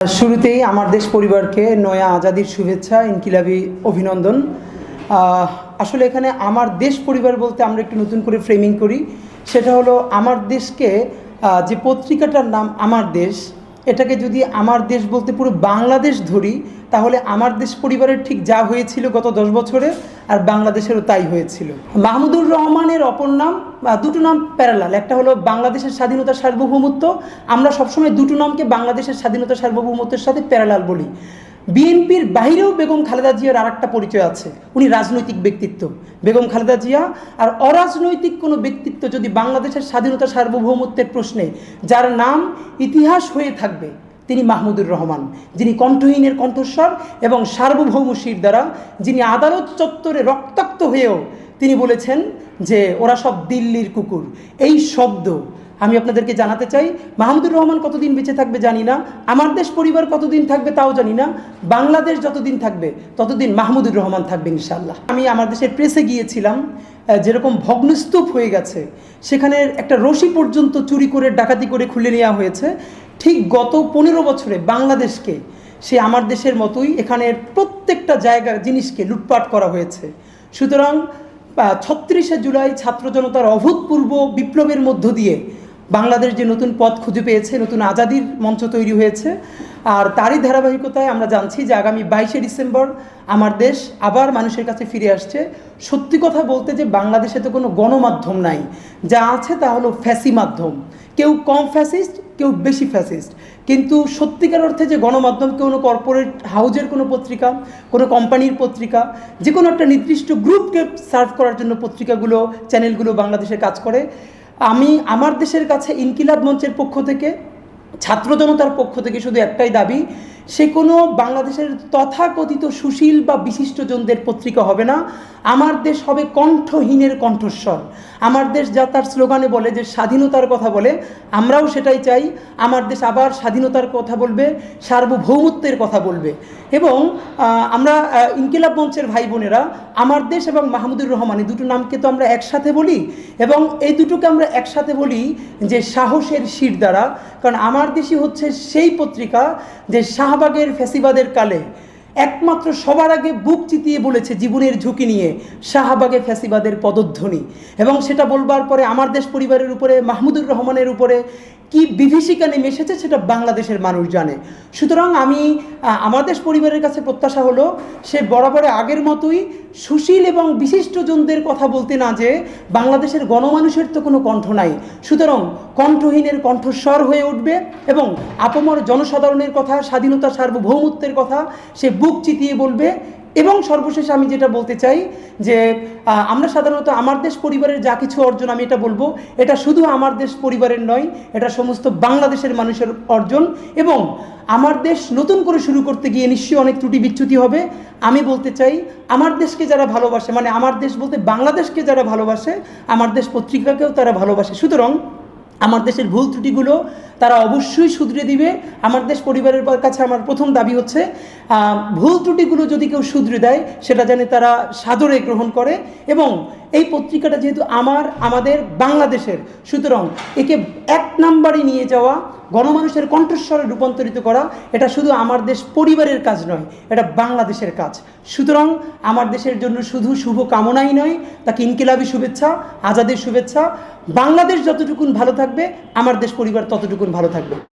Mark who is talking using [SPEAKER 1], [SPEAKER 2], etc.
[SPEAKER 1] শুরুতেই আমার দেশ পরিবারকে নয়া আজাদির শুভেচ্ছা, ইনকিলাবি অভিনন্দন। আসলে এখানে আমার দেশ পরিবার বলতে আমরা একটু নতুন করে ফ্রেমিং করি। সেটা হলো, আমার দেশকে যে পত্রিকাটার নাম আমার দেশ এটাকে যদি আমার দেশ বলতে পুরো বাংলাদেশ ধরি, তাহলে আমার দেশ পরিবারের ঠিক যা হয়েছিল গত দশ বছরে আর বাংলাদেশেরও তাই হয়েছিল। মাহমুদুর রহমানের অপর নাম বা দুটো নাম প্যারালাল। একটা হলো বাংলাদেশের স্বাধীনতা সার্বভৌমত্ব। আমরা সবসময় দুটো নামকে বাংলাদেশের স্বাধীনতা সার্বভৌমত্বের সাথে প্যারালাল বলি। বিএনপির বাইরেও বেগম খালেদা জিয়ার আর একটা পরিচয় আছে। উনি রাজনৈতিক ব্যক্তিত্ব। বেগম খালেদা জিয়া আর অরাজনৈতিক কোনো ব্যক্তিত্ব যদি বাংলাদেশের স্বাধীনতা সার্বভৌমত্বের প্রশ্নে, যার নাম ইতিহাস হয়ে থাকবে, তিনি মাহমুদুর রহমান, যিনি কণ্ঠহীনের কণ্ঠস্বর এবং সার্বভৌম শির দ্বারা যিনি আদালত চত্বরে রক্তাক্ত হয়েও তিনি বলেছেন যে ওরা সব দিল্লির কুকুর। এই শব্দ আমি আপনাদেরকে জানাতে চাই, মাহমুদুর রহমান কতদিন বেঁচে থাকবে জানি না, আমার দেশ পরিবার কতদিন থাকবে তাও জানি না, বাংলাদেশ যতদিন থাকবে ততদিন মাহমুদুর রহমান থাকবে ইনশাল্লাহ আমি আমার দেশের প্রেসে গিয়েছিলাম যেরকম ভগ্নস্তূপ হয়ে গেছে, সেখানে একটা রশি পর্যন্ত চুরি করে, ডাকাতি করে খুলে নেওয়া হয়েছে। ঠিক গত পনেরো বছরে বাংলাদেশকে, সে আমার দেশের মতোই এখানের প্রত্যেকটা জায়গা জিনিসকে লুটপাট করা হয়েছে। সুতরাং ছত্রিশে জুলাই ছাত্র জনতার অভূতপূর্ব বিপ্লবের মধ্য দিয়ে বাংলাদেশ যে নতুন পথ খুঁজে পেয়েছে, নতুন আজাদির মঞ্চ তৈরি হয়েছে, আর তারই ধারাবাহিকতায় আমরা জানছি যে আগামী বাইশে ডিসেম্বর আমার দেশ আবার মানুষের কাছে ফিরে আসছে। সত্যি কথা বলতে যে বাংলাদেশে তো কোনো গণমাধ্যম নাই। যা আছে তা হলো ফ্যাসি মাধ্যম। কেউ কম ফ্যাসিস্ট, কেউ বেশি ফ্যাসিস্ট। কিন্তু সত্যিকার অর্থে যে গণমাধ্যম, কোনো কর্পোরেট হাউজের কোনো পত্রিকা, কোনো কোম্পানির পত্রিকা, যে কোনো একটা নির্দিষ্ট গ্রুপকে সার্ভ করার জন্য পত্রিকাগুলো চ্যানেলগুলো বাংলাদেশে কাজ করে। আমি আমার দেশের কাছে ইনকিলাব মঞ্চের পক্ষ থেকে, ছাত্র জনতার পক্ষ থেকে শুধু একটাই দাবি সে কোনো বাংলাদেশের তথাকথিত সুশীল বা বিশিষ্টজনদের পত্রিকা হবে না। আমার দেশ হবে কণ্ঠহীনের কণ্ঠস্বর। আমার দেশ যা তার স্লোগানে বলে যে স্বাধীনতার কথা বলে, আমরাও সেটাই চাই। আমার দেশ আবার স্বাধীনতার কথা বলবে, সার্বভৌমত্বের কথা বলবে। এবং আমরা ইনকিলাব মঞ্চের ভাই বোনেরা, আমার দেশ এবং মাহমুদুর রহমান এই দুটো নামকে তো আমরা একসাথে বলি। এবং এই দুটোকে আমরা একসাথে বলি যে সাহসের শির দ্বারা কারণ আমার দেশই হচ্ছে সেই পত্রিকা যে শাহবাগের ফ্যাসিবাদের কালে একমাত্র সবার আগে বুক চিতিয়ে বলেছে জীবনের ঝুঁকি নিয়ে শাহবাগে ফ্যাসিবাদের পদধ্বনি। এবং সেটা বলবার পরে আমার দেশ পরিবারের উপরে, মাহমুদুর রহমানের উপরে কি বিভীষিকা নেমে এসেছে সেটা বাংলাদেশের মানুষ জানে। সুতরাং আমি দেশ পরিবারের কাছে প্রত্যাশা হলো, সে বরাবর আগের মতোই সুশীল এবং বিশিষ্টজনদের কথা বলতে না যে বাংলাদেশের গণমানুষের তো কোনো কণ্ঠ নাই। সুতরাং কণ্ঠহীনের কণ্ঠস্বর হয়ে উঠবে এবং আপমর জনসাধারণের কথা, স্বাধীনতা সার্বভৌমত্বের কথা সে বুক চিতিয়ে বলবে এবং সর্বশেষে আমি যেটা বলতে চাই যে আমরা সাধারণত আমার দেশ পরিবারের যা কিছু অর্জন, আমি এটা বলব, এটা শুধু আমার দেশ পরিবারের নয়, এটা সমস্ত বাংলাদেশের মানুষের অর্জন এবং আমার দেশ নতুন করে শুরু করতে গিয়ে নিশ্চয়ই অনেক ত্রুটি বিচ্যুতি হবে। আমি বলতে চাই, আমার দেশকে যারা ভালোবাসে মানে আমার দেশ বলতে বাংলাদেশকে যারা ভালোবাসে, আমার দেশ পত্রিকাকেও তারা ভালোবাসে। সুতরাং আমার দেশের ভুল ত্রুটিগুলো তারা অবশ্যই শুধরে দিবে। আমার দেশ পরিবারের কাছে আমার প্রথম দাবি হচ্ছে ভুল ত্রুটিগুলো যদি কেউ শুধরে দেয়, সেটা যেন তারা সাদরে গ্রহণ করে এবং এই পত্রিকাটা যেহেতু আমার, আমাদের বাংলাদেশের, সুতরাং একে এক নাম্বারে নিয়ে যাওয়া গণমানুষের কণ্ঠস্বরে রূপান্তরিত করা, এটা শুধু আমার দেশ পরিবারের কাজ নয়, এটা বাংলাদেশের কাজ। সুতরাং আমার দেশের জন্য শুধু শুভ কামনাই নয়, তাকে ইনকিলাবি শুভেচ্ছা, আজাদের শুভেচ্ছা। বাংলাদেশ যতটুকুন ভালো থাকবে, আমার দেশ পরিবার ততটুকুন ভালো থাকবে।